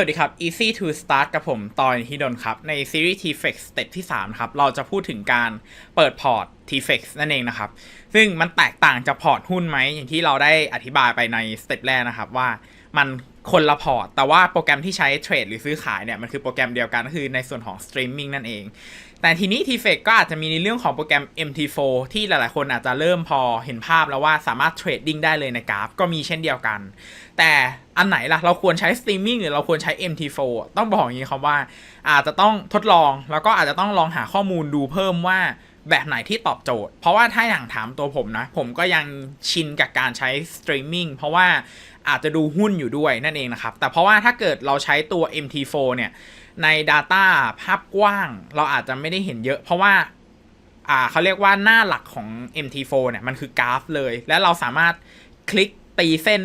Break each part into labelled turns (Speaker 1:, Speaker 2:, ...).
Speaker 1: สวัสดีครับ Easy to Start กับผมตอนฮิดนครับ ในซีรีส์ TFX Step ที่3ครับ เราจะพูดถึงการเปิดพอร์ต TFX นั่นเองนะครับ ซึ่งมันแตกต่างจากพอร์ตหุ้นไหม อย่างที่เราได้อธิบายไปในสเต็ปแรกนะครับ ว่ามัน คนละพอร์ต แต่ว่าโปรแกรมที่ใช้เทรดหรือซื้อขายเนี่ย มันคือโปรแกรมเดียวกันก็คือในส่วนของ Streaming นั่นเอง แต่ทีนี้ TFX ก็อาจจะมีในเรื่องของโปรแกรม MT4 ที่หลายๆ คนอาจจะเริ่มพอเห็นภาพแล้วว่าสามารถเทรดดิ้งได้เลยในกราฟ ก็มีเช่นเดียวกัน แต่อันไหนล่ะ เราควรใช้ Streaming หรือเราควรใช้ MT4 ต้องบอกอย่างนี้ครับว่า อาจจะต้องทดลองแล้วก็อาจจะต้องลองหาข้อมูลดูเพิ่มว่าแบบไหนที่ตอบโจทย์ เพราะว่าถ้าอย่างถามตัวผมนะ ผมก็ยังชินกับการใช้ Streaming เพราะว่า อาจจะดูหุ้นอยู่ด้วยนั่นเองนะครับ แต่เพราะว่าถ้าเกิดเราใช้ตัว MT4 เนี่ยใน Data ภาพกว้างเราอาจจะไม่ได้เห็นเยอะ เพราะว่าอ่าเขาเรียกว่าหน้าหลักของ MT4 เนี่ยมันคือกราฟเลย และเราสามารถคลิกตีเส้น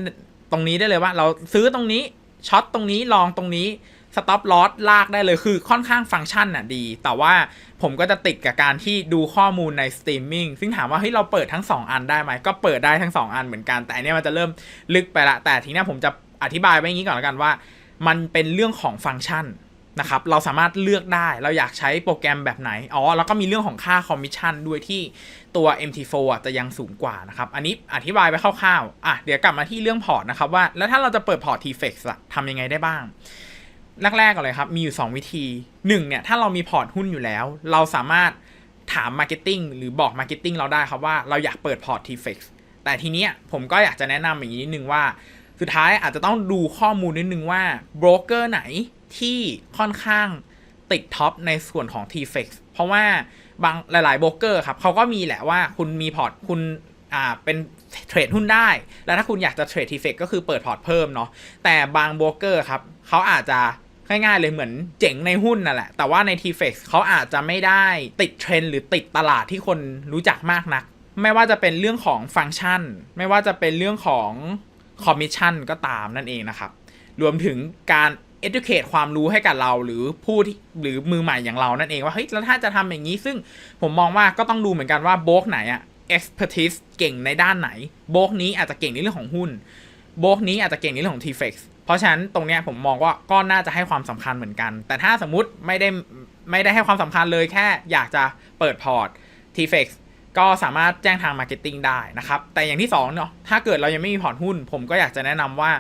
Speaker 1: ตรงนี้ได้เลยว่า เราซื้อตรงนี้ช็อตตรงนี้ลองตรงนี้ สต็อปลอสลากได้เลยคือค่อนข้างฟังก์ชันน่ะดี แต่ว่าผมก็จะติดกับการที่ดูข้อมูลในสตรีมมิ่งซึ่งถามว่าเฮ้ยเราเปิดทั้ง 2 อันได้ไหมก็เปิดได้ทั้ง 2 อันเหมือนกัน แต่อันนี้มันจะเริ่มลึกไปละ แต่ทีนี้ผมจะอธิบายไว้อย่างนี้ก่อนแล้วกันว่า มันเป็นเรื่องของฟังก์ชันนะครับเราสามารถเลือกได้เราอยากใช้โปรแกรมแบบไหนอ๋อแล้วก็มีเรื่องของค่าคอมมิชชั่นด้วยที่ตัว MT4 อะจะยังสูงกว่านะครับ อันนี้อธิบายไปคร่าวๆอะเดี๋ยวกลับมาที่เรื่องพอร์ตนะครับว่า แล้วถ้าเราจะเปิดพอร์ต TFX อะทำยังไงได้บ้าง แรกๆก่อนเลยครับ มีอยู่ 2 วิธี1เนี่ยถ้าเรามีพอร์ตหุ้นอยู่แล้ว เราสามารถถาม Marketing หรือบอก Marketing เราได้ครับว่าเราอยากเปิดพอร์ต TFX แต่ทีเนี้ยผมก็อยากจะแนะนำอย่างนี้นิดนึงว่า สุดท้ายอาจจะต้องดูข้อมูลนิดนึงว่าโบรกเกอร์ไหนที่ค่อนข้างติดท็อปในส่วนของ TFX เพราะว่าบางหลายๆโบรกเกอร์ครับเขาก็มีแหละว่าคุณมีพอร์ตคุณอ่าเป็นเทรดหุ้นได้ แล้วถ้าคุณอยากจะเทรด TFX ก็คือเปิดพอร์ตเพิ่มเนาะแต่บางโบรกเกอร์ครับเขาอาจจะ ง่ายๆเลยเหมือนเจ๋งในหุ้นนั่นแหละ แต่ว่าใน TFX เขาอาจจะไม่ได้ติดเทรนหรือติดตลาดที่คนรู้จักมากนัก ไม่ว่าจะเป็นเรื่องของฟังก์ชัน ไม่ว่าจะเป็นเรื่องของคอมมิชชั่นก็ตามนั่นเองนะครับ รวมถึงการ educate ความรู้ให้กับเราหรือผู้ที่หรือมือใหม่อย่างเรานั่นเองว่าเฮ้ยแล้วถ้าจะทำอย่างนี้ ซึ่งผมมองว่าก็ต้องดูเหมือนกันว่าโบกไหนอะ expertise เก่งในด้านไหน โบกนี้อาจจะเก่งในเรื่องของหุ้น โบกนี้อาจจะเก่งในเรื่องของ TFX เพราะฉะนั้นตรงเนี้ยผมมองว่าก็น่าจะให้ความสำคัญเหมือนกัน แต่ถ้าสมมุติไม่ได้ไม่ได้ให้ความสำคัญเลยแค่อยากจะเปิดพอร์ต TFX ก็สามารถแจ้งทาง Marketing ได้นะครับ แต่อย่างที่2เนาะถ้าเกิดเรายังไม่มีพอร์ตหุ้น ผมก็อยากจะแนะนำว่า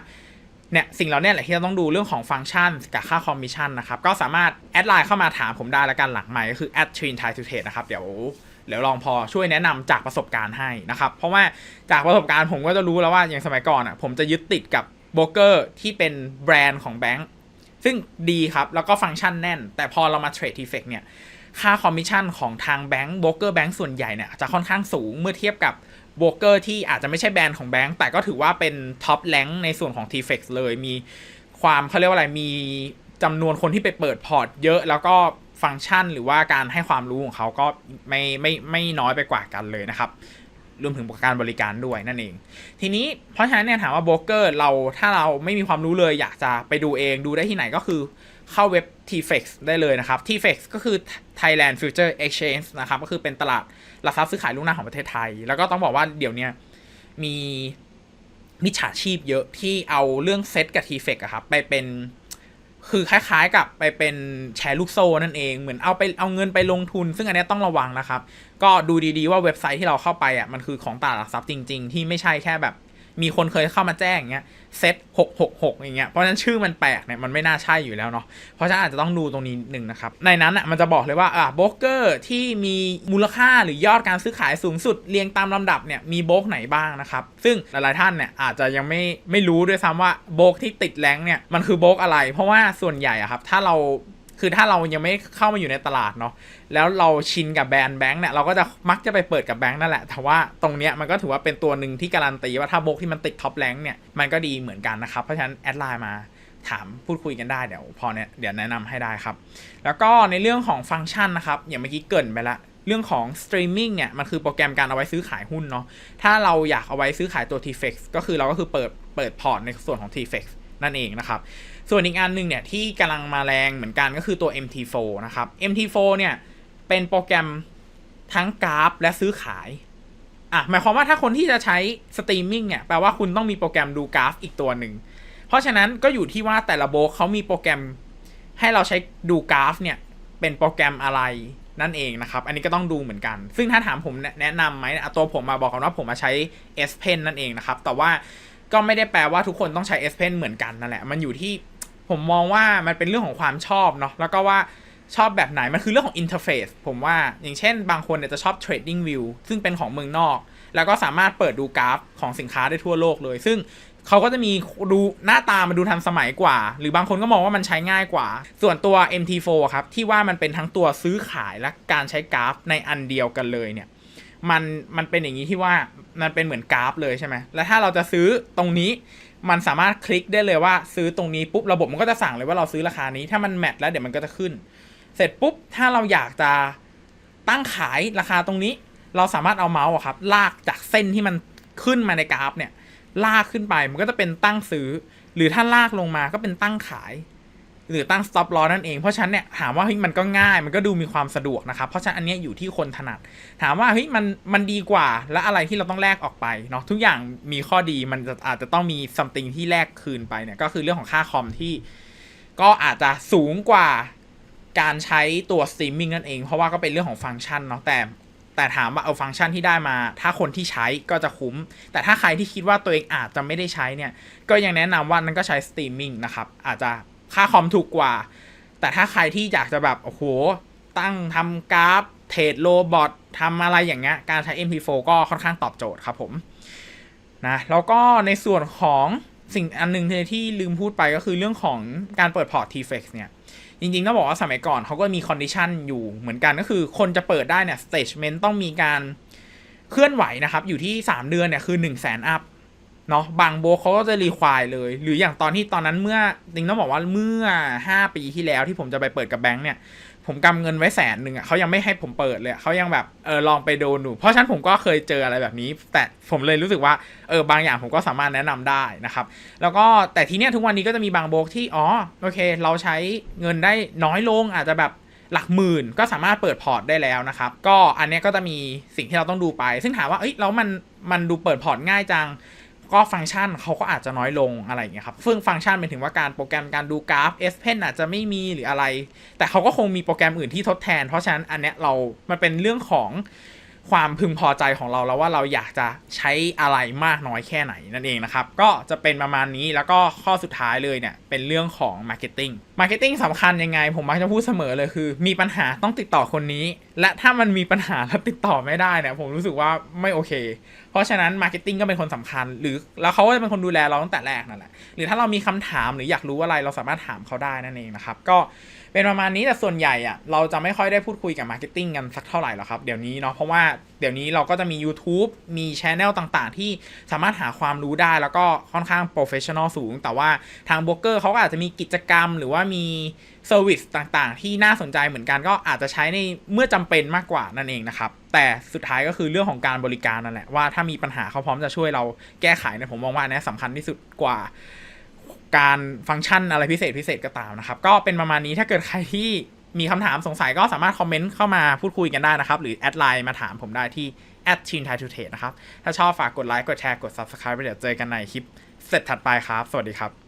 Speaker 1: เนี่ยสิ่งเหล่านี้แหละที่เราต้องดูเรื่องของฟังก์ชันกับค่าคอมมิชชั่นนะครับ ก็สามารถแอดไลน์เข้ามาถามผมได้ล้วกันหลังใหม่ก็คือ at train thai toate นะครับ เดี๋ยวเดี๋ยวลองพอช่วยแนะนำจากประสบการณ์ให้นะครับ เพราะว่าจากประสบการณ์ผมก็จะรู้แล้วว่าอย่างสมัยก่อนอะผมจะยึดติดกับ โบรกเกอร์ที่เป็นแบรนด์ของแบงก์ซึ่งดีครับ แล้วก็ฟังก์ชันแน่น แต่พอเรามาเทรดทีเฟกเนี่ย ค่าคอมมิชชั่นของทางแบงก์โบรกเกอร์แบงก์ส่วนใหญ่เนี่ยจะค่อนข้างสูงเมื่อเทียบกับโบรกเกอร์ที่อาจจะไม่ใช่แบรนด์ของแบงก์แต่ก็ถือว่าเป็นท็อปแลงในส่วนของ t f e x เลยมีความเขาเรียกว่าอะไรมีจำนวนคนที่ไปเปิดพอร์ตเยอะแล้วก็ฟังก์ชันหรือว่าการให้ความรู้ของเขาก็ไม่ไม่ไม่น้อยไปกว่ากันเลยนะครับ รวมถึงการบริการด้วยนั่นเอง ทีนี้เพราะฉะนั้นเนี่ยถามว่าโบรกเกอร์เราถ้าเราไม่มีความรู้เลย อยากจะไปดูเองดูได้ที่ไหนก็คือเข้าเว็บ TFX ได้เลยนะครับ TFX ก็คือ Thailand Future Exchange นะครับ ก็คือเป็นตลาดหลักทรัพย์ซื้อขายลูกหน้าของประเทศไทย แล้วก็ต้องบอกว่าเดี๋ยวนี้มีมิจฉาชีพเยอะที่เอาเรื่องเซตกับ TFX อะครับไปเป็น คือคล้ายๆกับไปเป็นแชร์ลูกโซ่นั่นเองเหมือนเอาไปเอาเงินไปลงทุน ซึ่งอันนี้ต้องระวังนะครับ ก็ดูดีๆว่าเว็บไซต์ที่เราเข้าไปอะมันคือของตลาดหลักทรัพย์จริง ๆ ที่ไม่ใช่แค่แบบ มีคนเคยเข้ามาแจ้งอย่างเงี้ยเซตหกหกหกอย่างเงี้ยเพราะฉะนั้นชื่อมันแปลกเนี่ยมันไม่น่าใช่อยู่แล้วเนาะเพราะฉะนั้นอาจจะต้องดูตรงนี้หนึ่งนะครับ ในนั้นอะมันจะบอกเลยว่าอ่าโบรกเกอร์ที่มีมูลค่าหรือยอดการซื้อขายสูงสุดเรียงตามลำดับเนี่ยมีโบรกไหนบ้างนะครับซึ่งหลายๆท่านเนี่ยอาจจะยังไม่ไม่รู้ด้วยซ้ำว่าโบรกที่ติดแรงเนี่ยมันคือโบรกอะไร เพราะว่าส่วนใหญ่อะครับถ้าเรา คือถ้าเรายังไม่เข้ามาอยู่ในตลาดเนาะแล้วเราชินกับแบรนด์แบงค์เนี่ยเราก็จะมักจะไปเปิดกับแบงค์นั่นแหละแต่ว่าตรงเนี้ยมันก็ถือว่าเป็นตัวหนึ่งที่การันตีว่าถ้าโบกที่มันติดท็อปแรงเนี่ยมันก็ดีเหมือนกันนะครับเพราะฉะนั้นแอดไลน์มาถามพูดคุยกันได้เดี๋ยวพอเนี่ยเดี๋ยวแนะนำให้ได้ครับ แล้วก็ในเรื่องของฟังก์ชันนะครับอย่างเมื่อกี้เกินไปละเรื่องของสตรีมมิ่งเนี่ยมันคือโปรแกรมการเอาไว้ซื้อขายหุ้นเนาะถ้าเราอยากเอาไว้ซื้อขายตัว TFX ก็คือเราก็คือเปิดเปิดพอร์ตในส่วนของ TFX นั่นเองนะครับ ส่วนอีกอันหนึ่งเนี่ยที่กำลังมาแรงเหมือนกันก็คือตัว MT4 นะครับ MT4 เนี่ยเป็นโปรแกรมทั้งกราฟและซื้อขายอะหมายความว่าถ้าคนที่จะใช้สตรีมมิ่งเนี่ยแปลว่าคุณต้องมีโปรแกรมดูกราฟอีกตัวหนึ่ง เพราะฉะนั้นก็อยู่ที่ว่าแต่ละโบเขามีโปรแกรมให้เราใช้ดูกราฟเนี่ยเป็นโปรแกรมอะไรนั่นเองนะครับ อันนี้ก็ต้องดูเหมือนกัน ซึ่งถ้าถามผมแนะนำไหมอะตัวผมมาบอกกันว่าผมมาใช้ S Pen นั่นเองนะครับ แต่ว่าก็ไม่ได้แปลว่าทุกคนต้องใช้ S Pen เหมือนกันนั่นแหละ มันอยู่ที่ ผมมองว่ามันเป็นเรื่องของความชอบเนาะแล้วก็ว่าชอบแบบไหน มันคือเรื่องของอินเทอร์เฟซผมว่าอย่างเช่นบางคนเนี่ยจะชอบ Trading View ซึ่งเป็นของเมืองนอก แล้วก็สามารถเปิดดูกราฟของสินค้าได้ทั่วโลกเลย ซึ่งเขาก็จะมีดูหน้าตามันดูทันสมัยกว่า หรือบางคนก็มองว่ามันใช้ง่ายกว่า ส่วนตัว MT4 ครับ ที่ว่ามันเป็นทั้งตัวซื้อขายและการใช้กราฟในอันเดียวกันเลยเนี่ยมันมันเป็นอย่างนี้ที่ว่ามันเป็นเหมือนกราฟเลยใช่ไหมแล้วถ้าเราจะซื้อตรงนี้ มันสามารถคลิกได้เลยว่าซื้อตรงนี้ปุ๊บระบบมันก็จะสั่งเลยว่าเราซื้อราคานี้ ถ้ามันแมทแล้วเดี๋ยวมันก็จะขึ้น เสร็จปุ๊บถ้าเราอยากจะตั้งขายราคาตรงนี้ เราสามารถเอาเมาส์ครับ ลากจากเส้นที่มันขึ้นมาในกราฟเนี่ย ลากขึ้นไปมันก็จะเป็นตั้งซื้อ หรือถ้าลากลงมาก็เป็นตั้งขาย หรือตั้ง stop loss นั่นเอง เพราะฉะนั้นเนี่ยถามว่าเฮ้ยมันก็ง่ายมันก็ดูมีความสะดวกนะครับ เพราะฉะนั้นอันนี้อยู่ที่คนถนัด ถามว่าเฮ้ยมันมันดีกว่า และอะไรที่เราต้องแลกออกไปเนาะทุกอย่างมีข้อดีมันจะอาจจะต้องมี something ที่แลกคืนไปเนี่ยก็คือเรื่องของค่าคอมที่ ก็อาจจะสูงกว่าการใช้ตัว streaming นั่นเอง เพราะว่าก็เป็นเรื่องของฟังก์ชันเนาะแต่แต่ถามว่าเอาฟังก์ชันที่ได้มา ถ้าคนที่ใช้ก็จะคุ้ม แต่ถ้าใครที่คิดว่าตัวเองอาจจะไม่ได้ใช้เนี่ย ก็ยังแนะนำว่านั้นก็ใช้สตรีมมิ่งนะครับ อาจจะ ค่าคอมถูกกว่า แต่ถ้าใครที่อยากจะแบบโอ้โหตั้งทำกราฟเทรดโรบอททำอะไรอย่างเงี้ยการใช้ MP4 ก็ค่อนข้างตอบโจทย์ครับผมนะแล้วก็ในส่วนของสิ่งอันหนึ่งที่ลืมพูดไปก็คือเรื่องของการเปิดพอร์ต TFX เนี่ย จริงๆ ต้องบอกว่าสมัยก่อนเขาก็มีคอนดิชันอยู่เหมือนกันก็คือคนจะเปิดได้เนี่ย stagement ต้องมีการเคลื่อนไหวนะครับ อยู่ที่ 3 เดือนเนี่ยคือ 1 0 0 0 0แสนอัพ เนาะบางโบเขาก็จะรีควายเลย หรืออย่างตอนที่ตอนนั้นเมื่อจริงต้องบอกว่าเมื่อ 5 ปีที่แล้วที่ผมจะไปเปิดกับแบงค์เนี่ย ผมกำเงินไว้แสนหนึ่งอะเขายังไม่ให้ผมเปิดเลยเขายังแบบเออลองไปโดนดูเพราะฉะนั้นผมก็เคยเจออะไรแบบนี้ แต่ผมเลยรู้สึกว่าเออบางอย่างผมก็สามารถแนะนำได้นะครับ แล้วก็แต่ทีเนี้ยทุกวันนี้ก็จะมีบางโบกที่อ๋อโอเค เราใช้เงินได้น้อยลงอาจจะแบบหลักหมื่นก็สามารถเปิดพอร์ตได้แล้วนะครับ ก็อันเนี้ยก็จะมีสิ่งที่เราต้องดูไป ซึ่งถามว่าเอ้ยแล้วมันมันดูเปิดพอร์ตง่ายจัง ก็ฟังก์ชันเขาก็อาจจะน้อยลงอะไรอย่างเงี้ยครับซึ่งฟังก์ชันเป็นถึงว่าการโปรแกรมการดูกราฟ S Pen อาจจะไม่มีหรืออะไร แต่เขาก็คงมีโปรแกรมอื่นที่ทดแทน เพราะฉะนั้นอันเนี้ยเรา มันเป็นเรื่องของความพึงพอใจของเราแล้วว่าเราอยากจะใช้อะไรมากน้อยแค่ไหนนั่นเองนะครับ ก็จะเป็นประมาณนี้แล้วก็ข้อสุดท้ายเลยเนี่ยเป็นเรื่องของ Marketing Marketing สำคัญยังไง ผมมักจะพูดเสมอเลยคือ มีปัญหาต้องติดต่อคนนี้ และถ้ามันมีปัญหาแล้วติดต่อไม่ได้เนี่ยผมรู้สึกว่าไม่โอเค เพราะฉะนั้น Marketing ก็เป็นคนสำคัญ หรือแล้วเขาก็จะเป็นคนดูแลเราตั้งแต่แรกนั่นแหละหรือถ้าเรามีคำถามหรืออยากรู้อะไรเราสามารถถามเขาได้นั่นเองนะครับก็เป็นประมาณนี้แต่ส่วนใหญ่อะเราจะไม่ค่อยได้พูดคุยกับ Marketing กันสักเท่าไหร่หรอกครับเดี๋ยวนี้เนาะเพราะว่า ดี๋ยวนี้เราก็จะมี YouTube มีช anel ต่างๆ ที่สามารถหาความรู้ได้แล้วก็ค่อนข้างโปรเฟชชั่นอลสูง แต่ว่าทางโบรกเกอร์เขาก็อาจจะมีกิจกรรม หรือว่ามีเซอร์วิสต่างๆ ที่น่าสนใจเหมือนกันก็อาจจะใช้ในเมื่อจำเป็นมากกว่านั่นเองนะครับ แต่สุดท้ายก็คือเรื่องของการบริการนั่นแหละว่าถ้ามีปัญหาเขาพร้อมจะช่วยเราแก้ไขเนี่ยผมมองว่าอันนี้สำคัญที่สุดกว่าการฟังก์ชันอะไรพิเศษพิเศษก็ตามนะครับ ก็เป็นประมาณนี้ถ้าเกิดใครที่ มีคำถามสงสัยก็สามารถคอมเมนต์เข้ามาพูดคุยกันได้นะครับ หรือแอดไลน์มาถามผมได้ที่ at t e a m t h a i to t a นะครับ ถ้าชอบฝากกดไลค์ กดแชร์ กด subscribe ไปเดี๋ยวเจอกันในคลิปเสร็จถัดไปครับ สวัสดีครับ